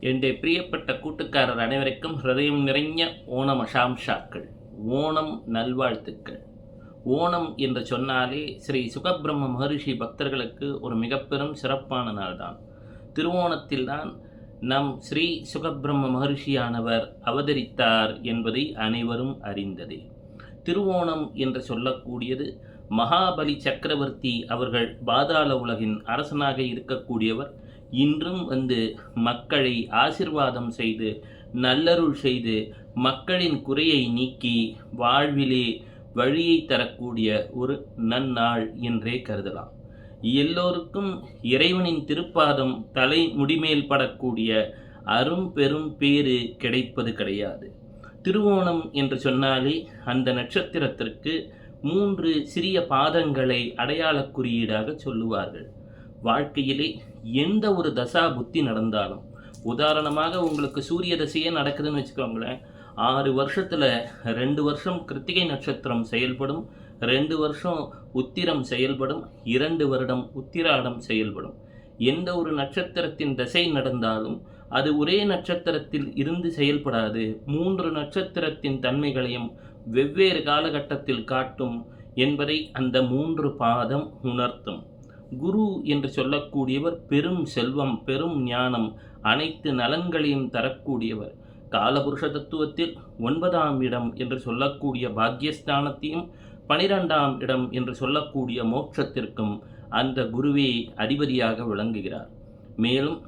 என்னுடைய பிரியப்பட்ட கூட்டுக்காரர் அனைவருக்கும் ஹிரதயம் நிறைஞ்ச ஓணம் அஷாம்ஷாக்கள் ஓணம் நல்வாழ்த்துக்கள். ஓணம் என்று சொன்னாலே ஸ்ரீ சுகபிரம்ம மகரிஷி பக்தர்களுக்கு ஒரு மிக பெரும் சிறப்பான நாள்தான். திருவோணத்தில்தான் நம் ஸ்ரீ சுகபிரம்ம மகரிஷியானவர் அவதரித்தார் என்பதை அனைவரும் அறிந்ததே. திருவோணம் என்று சொல்லக்கூடியது மகாபலி சக்கரவர்த்தி அவர்கள் பாதாள உலகின் அரசனாக இருக்கக்கூடியவர் இன்றும் வந்து மக்களை ஆசிர்வாதம் செய்து நல்லருள் செய்து மக்களின் குறையை நீக்கி வாழ்விலே வழியை தரக்கூடிய ஒரு நன்னாள் என்றே கருதலாம். எல்லோருக்கும் இறைவனின் திருப்பாதம் தலை முடிமேல் படக்கூடிய அரும் பெரும் பேறு கிடைப்பது கிடையாது. திருவோணம் என்று சொன்னாலே அந்த நட்சத்திரத்திற்கு மூன்று சிறிய பாதங்களை அடையாளக் குறியீடாக சொல்லுவார்கள். வாழ்க்கையிலே எந்த ஒரு தசா புத்தி நடந்தாலும் உதாரணமாக உங்களுக்கு சூரிய தசையே நடக்குதுன்னு வச்சுக்கோங்களேன். ஆறு வருஷத்தில் ரெண்டு வருஷம் கிருத்திகை நட்சத்திரம் செயல்படும் ரெண்டு வருஷம் உத்திரம் செயல்படும் இரண்டு வருடம் உத்திராடம் செயல்படும். எந்த ஒரு நட்சத்திரத்தின் தசை நடந்தாலும் அது ஒரே நட்சத்திரத்தில் இருந்து செயல்படாது. மூன்று நட்சத்திரத்தின் தன்மைகளையும் வெவ்வேறு காலகட்டத்தில் காட்டும் என்பதை அந்த மூன்று பாதம் உணர்த்தும். குரு என்று சொல்லக்கூடியவர் பெரும் செல்வம் பெரும் ஞானம் அனைத்து நலன்களையும் தரக்கூடியவர். காலபுருஷ தத்துவத்தில் ஒன்பதாம் இடம் என்று சொல்லக்கூடிய பாக்யஸ்தானத்தையும் பனிரெண்டாம் இடம் என்று சொல்லக்கூடிய மோட்சத்திற்கும் அந்த குருவே அதிபதியாக விளங்குகிறார். மேலும்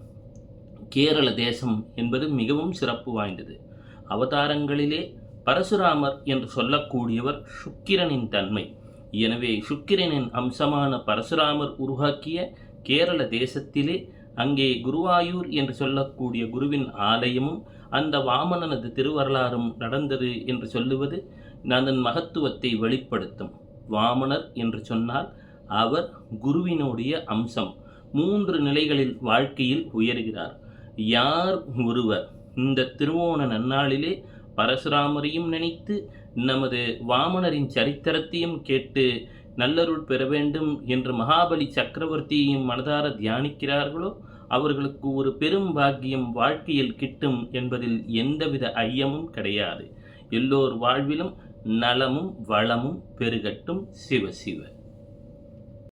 கேரள தேசம் என்பது மிகவும் சிறப்பு வாய்ந்தது. அவதாரங்களிலே பரசுராமர் என்று சொல்லக்கூடியவர் சுக்கிரனின் தன்மை. எனவே சுக்கிரனின் அம்சமான பரசுராமர் உருவாக்கிய கேரள தேசத்திலே அங்கே குருவாயூர் என்று சொல்லக்கூடிய குருவின் ஆலயமும் அந்த வாமனனது திருவரலாறும் நடந்தது என்று சொல்லுவது அதன் மகத்துவத்தை வெளிப்படுத்தும். வாமனர் என்று சொன்னால் அவர் குருவினுடைய அம்சம். மூன்று நிலைகளில் வாழ்க்கையில் உயர்கிறார். யார் ஒருவர்? இந்த திருவோண நன்னாளிலே பரசுராமரையும் நினைத்து நமது வாமனரின் சரித்திரத்தையும் கேட்டு நல்லருள் பெற வேண்டும் என்று மகாபலி சக்கரவர்த்தியையும் மனதார தியானிக்கிறார்களோ? அவர்களுக்கு ஒரு பெரும் பாக்கியம் வாழ்க்கையில் கிட்டும் என்பதில் எந்தவித ஐயமும் கிடையாது. எல்லோர் வாழ்விலும் நலமும் வளமும் பெருகட்டும் சிவ சிவ.